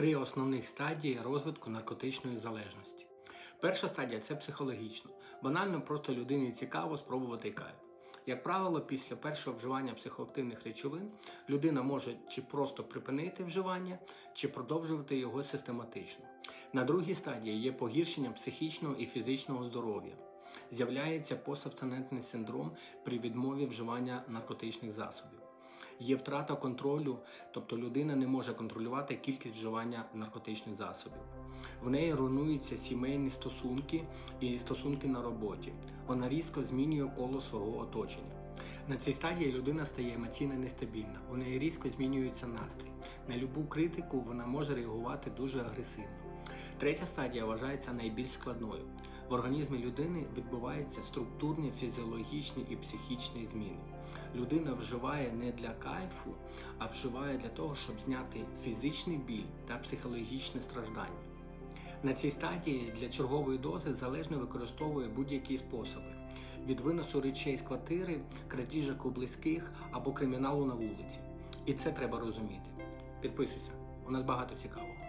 три основних стадії розвитку наркотичної залежності. Перша стадія це психологічно. Банально просто людині цікаво спробувати кайф. Як правило, після першого вживання психоактивних речовин людина може чи просто припинити вживання, чи продовжувати його систематично. На другій стадії є погіршення психічного і фізичного здоров'я. З'являється постабстинентний синдром при відмові вживання наркотичних засобів. Є втрата контролю, тобто людина не може контролювати кількість вживання наркотичних засобів. В неї руйнуються сімейні стосунки і стосунки на роботі. Вона різко змінює коло свого оточення. На цій стадії людина стає емоційно нестабільна, у неї різко змінюється настрій. На любу критику вона може реагувати дуже агресивно. Третя стадія вважається найбільш складною. В організмі людини відбуваються структурні, фізіологічні і психічні зміни. Людина вживає не для кайфу, а вживає для того, щоб зняти фізичний біль та психологічне страждання. На цій стадії для чергової дози залежно використовує будь-які способи: від виносу речей з квартири, крадіжок у близьких або криміналу на вулиці. І це треба розуміти. Підписуйся, у нас багато цікавого.